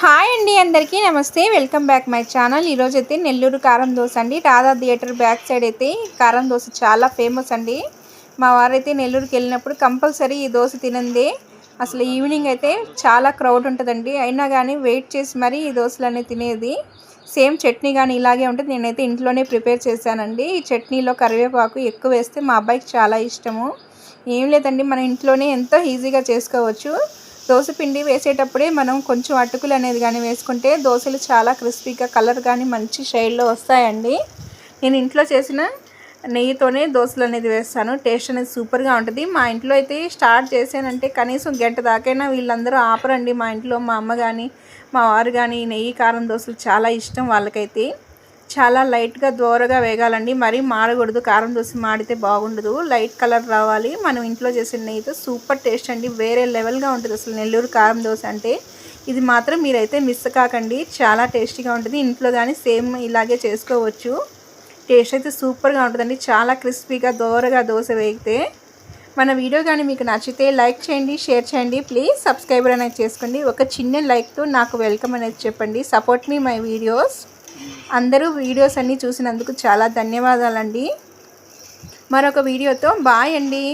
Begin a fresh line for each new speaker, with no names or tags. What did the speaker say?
Hi అండి అందరికీ నమస్తే. Welcome back my channel. ఈరోజు అయితే నెల్లూరు కారం దోశ అండి. రాధా థియేటర్ బ్యాక్ సైడ్ అయితే కారం దోశ చాలా ఫేమస్ అండి. మా వారైతే నెల్లూరుకి వెళ్ళినప్పుడు కంపల్సరీ ఈ దోశ తినందే. అసలు ఈవినింగ్ అయితే చాలా క్రౌడ్ ఉంటుందండి. అయినా కానీ వెయిట్ చేసి మరీ ఈ దోశలు తినేది. సేమ్ చట్నీ కానీ ఇలాగే ఉంటుంది. నేనైతే ఇంట్లోనే ప్రిపేర్ చేశానండి. ఈ చట్నీలో కరివేపాకు ఎక్కువ వేస్తే మా అబ్బాయికి చాలా ఇష్టము. ఏం లేదండి మన ఇంట్లోనే ఎంతో ఈజీగా చేసుకోవచ్చు. దోశ పిండి వేసేటప్పుడే మనం కొంచెం అటుకులు అనేది కానీ వేసుకుంటే దోశలు చాలా క్రిస్పీగా కలర్ కానీ మంచి షైడ్లో వస్తాయండి. నేను ఇంట్లో చేసిన నెయ్యితోనే దోశలు అనేది వేస్తాను. టేస్ట్ అనేది సూపర్గా ఉంటుంది. మా ఇంట్లో అయితే స్టార్ట్ చేశానంటే కనీసం గంట దాకైనా వీళ్ళందరూ ఆపరండి మా ఇంట్లో మా అమ్మ కానీ మా వారు కానీ నెయ్యి కారం దోశలు చాలా ఇష్టం వాళ్ళకైతే. చాలా లైట్గా దోరగా వేగాలండి. మరీ మాడకూడదు. కారం దోశ మాడితే బాగుండదు. లైట్ కలర్ రావాలి. మనం ఇంట్లో చేసిన నెయ్యితో సూపర్ టేస్ట్ అండి. వేరే లెవెల్గా ఉంటుంది. అసలు నెల్లూరు కారం దోశ అంటే ఇది మాత్రం మీరైతే మిస్ కాకండి. చాలా టేస్టీగా ఉంటుంది. ఇంట్లో కానీ సేమ్ ఇలాగే చేసుకోవచ్చు. టేస్ట్ అయితే సూపర్గా ఉంటుందండి. చాలా క్రిస్పీగా దోరగా దోశ వేగితే. మన వీడియో కానీ మీకు నచ్చితే లైక్ చేయండి షేర్ చేయండి. ప్లీజ్ సబ్స్క్రైబర్ అనేది చేసుకోండి. ఒక చిన్న లైక్తో నాకు వెల్కమ్ అనేది చెప్పండి. Support me my videos. అందరూ వీడియోస్ అన్నీ చూసినందుకు చాలా ధన్యవాదాలండి. మరొక వీడియోతో బాయ్ అండి.